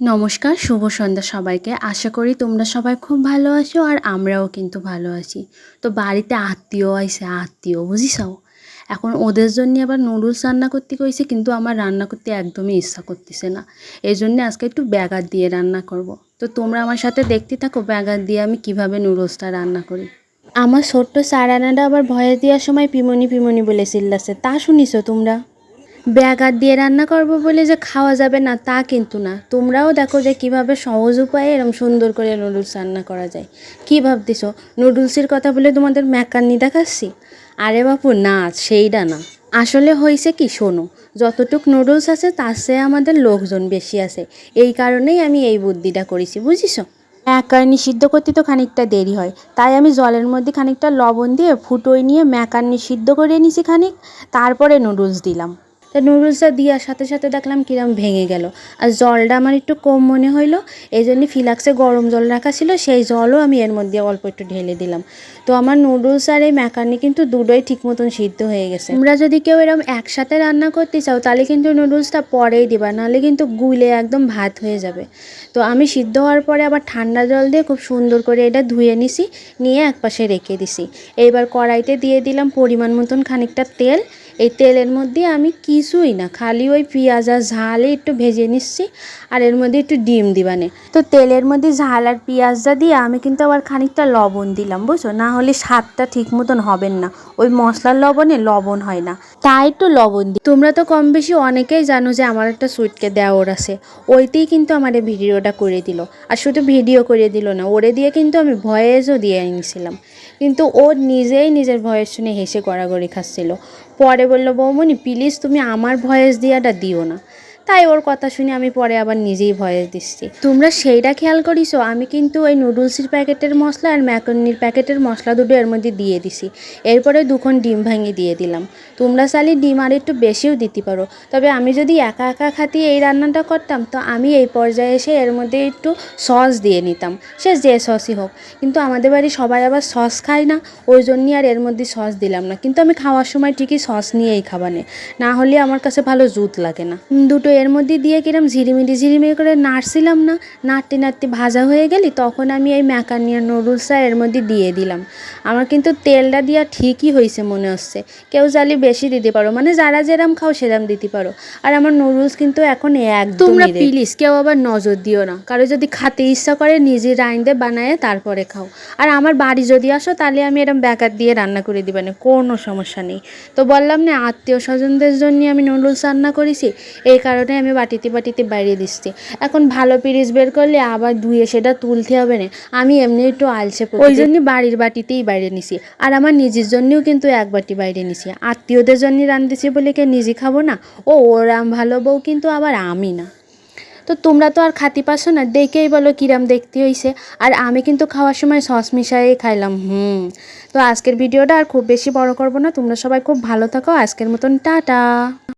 নমস্কার, শুভ সন্ধ্যা সবাইকে। আশা করি তোমরা সবাই খুব ভালো আছো আর আমরাও কিন্তু ভালো আছি। তো বাড়িতে আত্মীয় আইসে, আত্মীয় বুঝিস এখন ওদের জন্য আবার নুডলস রান্না করতে কইছে, কিন্তু আমার রান্না করতে একদমই ইচ্ছা করতেছে না। এই জন্য আজকে একটু ব্যাগার দিয়ে রান্না করব। তো তোমরা আমার সাথে দেখতে থাকো ব্যাগার দিয়ে আমি কীভাবে নুডলসটা রান্না করি। আমার ছোট্ট সারানাটা আবার ভয়ে দেওয়ার সময় পিমনি পিমনি বলে চিল্লাছে তা শুনিছো তোমরা? ব্যাগার দিয়ে রান্না করব বলে যে খাওয়া যাবে না, তা কিন্তু না। তোমরাও দেখো যে কীভাবে সহজ উপায়ে এরকম সুন্দর করে নুডলস রান্না করা যায়। কী ভাবতেছো? নুডলসের কথা বলে তোমাদের ম্যাকান্নি দেখাচ্ছি? আরে বাপু, না সেইটা না। আসলে হয়েছে কি, শোনো, যতটুক নুডলস আছে তার চেয়ে আমাদের লোকজন বেশি আছে। এই কারণেই আমি এই বুদ্ধিটা করেছি বুঝিস ম্যাকারনি সিদ্ধ করতে তো খানিকটা দেরি হয়, তাই আমি জলের মধ্যে খানিকটা লবণ দিয়ে ফুটোয় নিয়ে ম্যাকারনি সিদ্ধ করে নিছি খানিক, তারপরে নুডলস দিলাম। তা নুডলসটা দেওয়ার সাথে সাথে দেখলাম কিরম ভেঙে গেল। আর জলটা আমার একটু কম মনে হইল এই জন্য ফিলাক্সে গরম জল রাখা ছিল, সেই জলও আমি এর মধ্যে অল্প একটু ঢেলে দিলাম। তো আমার নুডলস আর এই ম্যাকারনি কিন্তু দুটোই ঠিক মতন সিদ্ধ হয়ে গেছে। তোমরা যদি কেউ এরকম একসাথে রান্না করতে চাও, তাহলে কিন্তু নুডলসটা পরেই দিবা, নাহলে কিন্তু গুলে একদম ভাত হয়ে যাবে। তো আমি সিদ্ধ হওয়ার পরে আবার ঠান্ডা জল দিয়ে খুব সুন্দর করে এটা ধুয়ে নিছি, নিয়ে একপাশে রেখে দিছি। এইবার কড়াইতে দিয়ে দিলাম পরিমাণ মতন খানিকটা তেল এই তেলের মধ্যে আমি কিছুই না, খালি ওই পেঁয়াজ আর ঝালে একটু ভেজে নিচ্ছি আর এর মধ্যে একটু ডিম দিবানে। তো তেলের মধ্যে ঝাল আর পেঁয়াজটা দিয়ে আমি কিন্তু আবার খানিকটা লবণ দিলাম, বুঝছ? না হলে স্বাদটা ঠিক মতন হবেন না। ওই মশলার লবণে লবণ হয় না। তাই একটু লবণ দিই। তোমরা তো কম বেশি অনেকেই জানো যে আমার একটা সুইটকে দেওয়ার আছে। ওইতেই কিন্তু আমার এই ভিডিওটা করে দিল। আর শুধু ভিডিও করে দিল না, ওরে দিয়ে কিন্তু আমি ভয়েসও দিয়ে নিয়েছিলাম কিন্তু ও নিজেই নিজের ভয়েস শুনে হেসে গড়াগড়ি খাচ্ছিল। পরে বলল, বৌমনি প্লিজ তুমি আমার ভয়েস দিয়াটা দিও না। তাই ওর কথা শুনে আমি পরে আবার নিজেই ভয়েস দিচ্ছি। তোমরা সেইটা খেয়াল করিছো? আমি কিন্তু ওই নুডলসের প্যাকেটের মশলা আর ম্যাকনির প্যাকেটের মশলা দুটো এর মধ্যে দিয়ে দিছি। এরপরে দুখন ডিম ভাঙি দিয়ে দিলাম। তোমরা চাইলে ডিম আর একটু বেশিও দিতে পারো। তবে আমি যদি একা একা খাতি এই রান্নাটা করতাম, তো আমি এই পর্যায়ে এসে এর মধ্যে একটু সস দিয়ে নিতাম। সে যে সসই হোক। কিন্তু আমাদের বাড়ি সবাই আবার সস খায় না। ওই জন্যই আর এর মধ্যে সস দিলাম না। কিন্তু আমি খাওয়ার সময় ঠিকই সস নিয়েই খাবানে। না হলে আমার কাছে ভালো জুত লাগে না। দুটো এর মধ্যে দিয়ে কিরম ঝিরিমিরি ঝিরিমিরি করে নাড়ছিলাম না নাড়তে নাড়তে ভাজা হয়ে গেলি তখন আমি এই ম্যাকানিয়া নুডলসটা এর মধ্যে দিয়ে দিলাম। আমার কিন্তু তেলটা দেওয়া ঠিকই হয়েছে মনে হচ্ছে। কেউ চাইলে বেশি দিতে পারো মানে যারা যেরাম খাও সেরাম দিতে পারো। আর আমার নুডলস কিন্তু এখন একদম তোমরা প্লিজ কেউ আবার নজর দিও না। কারও যদি খাতে ইচ্ছা করে নিজে রাইন্দে বানায় তারপরে খাও। আর আমার বাড়ি যদি আসো তাহলে আমি এরম ব্যাকার দিয়ে রান্না করে দিবে না কোনো সমস্যা নেই। তো বললাম না আত্মীয় স্বজনদের জন্য আমি নুডলস রান্না করেছি এই কারণে আমি বাটিতে বাটিতে বাইরে দিচ্ছি। এখন ভালো পিরিচ বের করলে আবার ধুয়ে সেটা তুলতে হবে না। আমি এমনি একটু আলসে পড়ি। ওই জন্য বাড়ির বাটিতেই বাইরে নিছি। আর আমার নিজের জন্যও কিন্তু এক বাটি বাইরে নিছি। আত্মীয়দের জন্য রান্ধতেছি বলে কে নিজে খাব না। ও ওরা ভালো বউ কিন্তু আবার আমি না। তো তোমরা তো আর খাতি পারছ না দেখেই বলো কিরাম দেখতে হইছে। আর আমি কিন্তু খাওয়ার সময় সস মিশাই খাইলাম হুম। তো আজকের ভিডিওটা আর খুব বেশি বড় করব না। তোমরা সবাই খুব ভালো থাকো। আজকের মতন টাটা।